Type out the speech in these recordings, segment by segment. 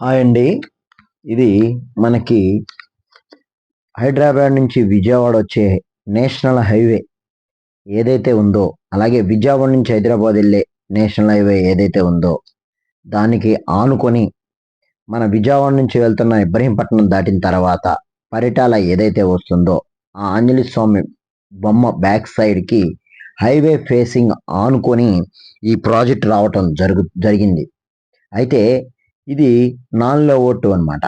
Hi అండి. ఇది మనకి హైదరాబాద్ నుంచి విజయవాడ వచ్చే నేషనల్ హైవే ఏదైతే ఉందో అలాగే విజయవాడ నుంచి హైదరాబాద్ వెళ్ళే నేషనల్ హైవే ఏదైతే ఉందో దానికి ఆనుకొని మన విజయవాడ నుంచి వెళ్తున్న ఇబ్రహీంపట్నం దాటిన తర్వాత పరిటాల ఏదైతే వస్తుందో ఆ ఆంజనేయ స్వామి బొమ్మ బ్యాక్ సైడ్కి హైవే ఫేసింగ్ ఆనుకొని ఈ ప్రాజెక్ట్ రావటం జరుగు జరిగింది. అయితే ఇది నాన్ ఓటు అనమాట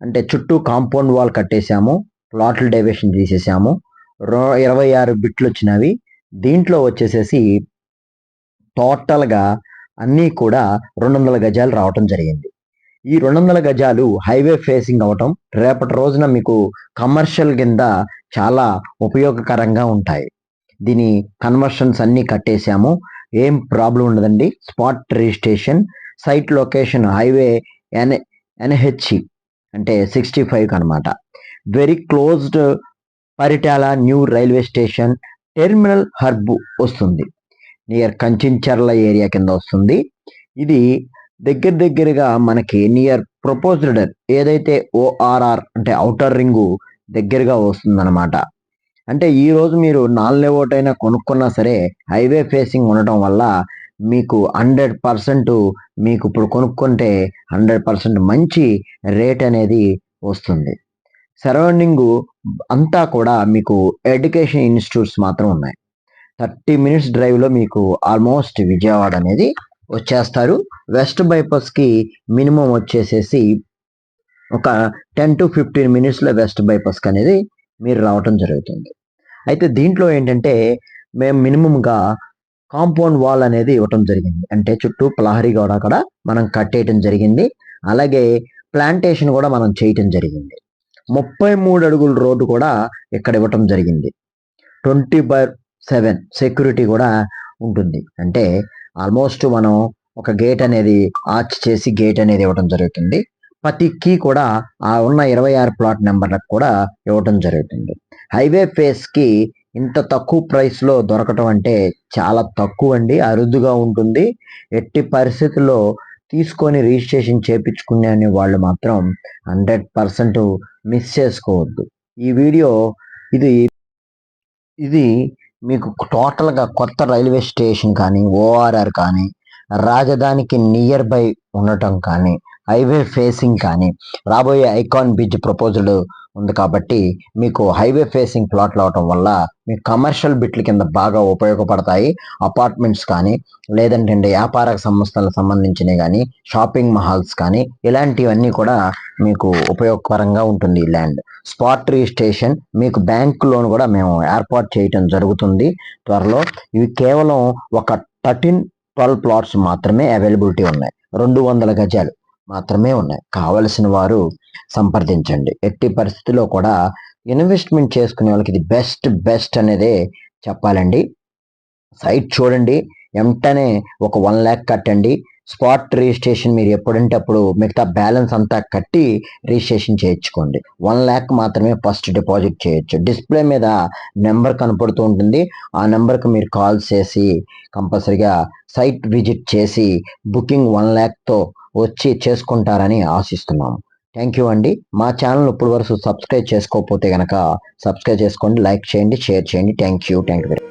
అంటే చుట్టూ కాంపౌండ్ వాల్ కట్టేశాము ప్లాట్లు డైవేషన్ తీసేసాము ఇరవై ఆరు బిట్లు వచ్చినవి దీంట్లో వచ్చేసేసి టోటల్గా అన్నీ కూడా రెండు వందల గజాలు రావటం జరిగింది. ఈ రెండు వందల గజాలు హైవే ఫేసింగ్ అవటం రేపటి రోజున మీకు కమర్షియల్ కింద చాలా ఉపయోగకరంగా ఉంటాయి. దీని కన్వర్షన్స్ అన్నీ కట్టేశాము ఏం ప్రాబ్లం ఉండదండి. Spot registration site location highway N NHC అంటే సిక్స్టీ ఫైవ్ అనమాట very closed Paritala new railway station terminal hub వస్తుంది. నియర్ కంచించర్ల ఏరియా కింద వస్తుంది. ఇది దగ్గర దగ్గరగా మనకి నియర్ ప్రపోజ్డ్ ఏదైతే ఓఆర్ఆర్ అంటే అవుటర్ రింగు దగ్గరగా వస్తుందన్నమాట. అంటే ఈరోజు మీరు నాలుగు లెవోట్ అయినా కొనుక్కున్నా సరే హైవే ఫేసింగ్ ఉండటం వల్ల మీకు హండ్రెడ్ పర్సెంట్ మీకు ఇప్పుడు కొనుక్కుంటే హండ్రెడ్ పర్సెంట్ మంచి రేట్ అనేది వస్తుంది. సరౌండింగ్ అంతా కూడా మీకు ఎడ్యుకేషన్ ఇన్స్టిట్యూట్స్ మాత్రం ఉన్నాయి. థర్టీ మినిట్స్ డ్రైవ్లో మీకు ఆల్మోస్ట్ విజయవాడ అనేది వచ్చేస్తారు. వెస్ట్ బైపాస్కి మినిమం వచ్చేసేసి ఒక టెన్ టు ఫిఫ్టీన్ మినిట్స్లో వెస్ట్ బైపాస్కి అనేది మీరు రావటం జరుగుతుంది. అయితే దీంట్లో ఏంటంటే మేము మినిమంగా కాంపౌండ్ వాల్ అనేది ఇవ్వటం జరిగింది. అంటే చుట్టూ ప్రహరీ గోడ కూడా మనం కట్టేయటం జరిగింది. అలాగే ప్లాంటేషన్ కూడా మనం చేయటం జరిగింది. ముప్పై మూడు అడుగుల రోడ్డు కూడా ఇక్కడ ఇవ్వటం జరిగింది. ట్వంటీ బై సెవెన్ సెక్యూరిటీ కూడా ఉంటుంది. అంటే ఆల్మోస్ట్ మనం ఒక గేట్ అనేది ఆర్చ్ చేసి గేట్ అనేది ఇవ్వడం జరుగుతుంది. ప్రతి కీ కూడా ఆ ఉన్న ఇరవై ఆరు ప్లాట్ నెంబర్లకు కూడా ఇవ్వటం జరుగుతుంది. హైవే ఫేస్కి ఇంత తక్కువ ప్రైస్లో దొరకటం అంటే చాలా తక్కువ అండి అరుదుగా ఉంటుంది. ఎట్టి పరిస్థితుల్లో తీసుకొని రిజిస్ట్రేషన్ చేపించుకునే వాళ్ళు మాత్రం హండ్రెడ్ పర్సెంట్ మిస్ చేసుకోవద్దు. ఈ వీడియో ఇది ఇది మీకు టోటల్గా కొత్త రైల్వే స్టేషన్ కానీ ఓఆర్ఆర్ కానీ రాజధానికి నియర్ బై ఉండటం కానీ హైవే ఫేసింగ్ కానీ రాబోయే ఐకాన్ బ్రిడ్జ్ ప్రపోజల్ ఉంది కాబట్టి మీకు హైవే ఫేసింగ్ ప్లాట్లు అవటం వల్ల మీకు కమర్షియల్ బిట్ల కింద బాగా ఉపయోగపడతాయి. అపార్ట్మెంట్స్ కానీ లేదంటే వ్యాపార సంస్థలకు సంబంధించినవి కానీ షాపింగ్ మహాల్స్ కానీ ఇలాంటివన్నీ కూడా మీకు ఉపయోగకరంగా ఉంటుంది ఈ ల్యాండ్. స్పాట్ రిజిస్ట్రేషన్ మీకు బ్యాంక్ లోన్ కూడా మేము ఏర్పాటు చేయటం జరుగుతుంది త్వరలో. ఇవి కేవలం ఒక థర్టీన్ ట్వెల్వ్ ప్లాట్స్ మాత్రమే అవైలబిలిటీ ఉన్నాయి. రెండు వందల గజాలు. మాత్రమే ఉన్నాయి. కావలసిన వారు సంప్రదించండి. ఎట్టి పరిస్థితిలో కూడా ఇన్వెస్ట్మెంట్ చేసుకునే వాళ్ళకి ఇది బెస్ట్ బెస్ట్ అనేదే చెప్పాలండి. సైట్ చూడండి. వెంటనే ఒక వన్ ల్యాక్ కట్టండి. స్పాట్ రిజిస్ట్రేషన్ మీరు ఎప్పుడంటే అప్పుడు మిగతా బ్యాలెన్స్ అంతా కట్టి రిజిస్ట్రేషన్ చేయించుకోండి. వన్ ల్యాక్ మాత్రమే ఫస్ట్ డిపాజిట్ చేయొచ్చు. డిస్ప్లే మీద నెంబర్ కనపడుతూ ఉంటుంది. ఆ నెంబర్కి మీరు కాల్ చేసి కంపల్సరిగా సైట్ విజిట్ చేసి బుకింగ్ వన్ ల్యాక్తో వచ్చి చేసుకుంటారని ఆశిస్తున్నాము. థ్యాంక్ యూ అండి. మా ఛానల్ ఇప్పుడు వరకు సబ్స్క్రైబ్ చేసుకోకపోతే కనుక సబ్స్క్రైబ్ చేసుకోండి లైక్ చేయండి షేర్ చేయండి. Thank you. Thank you very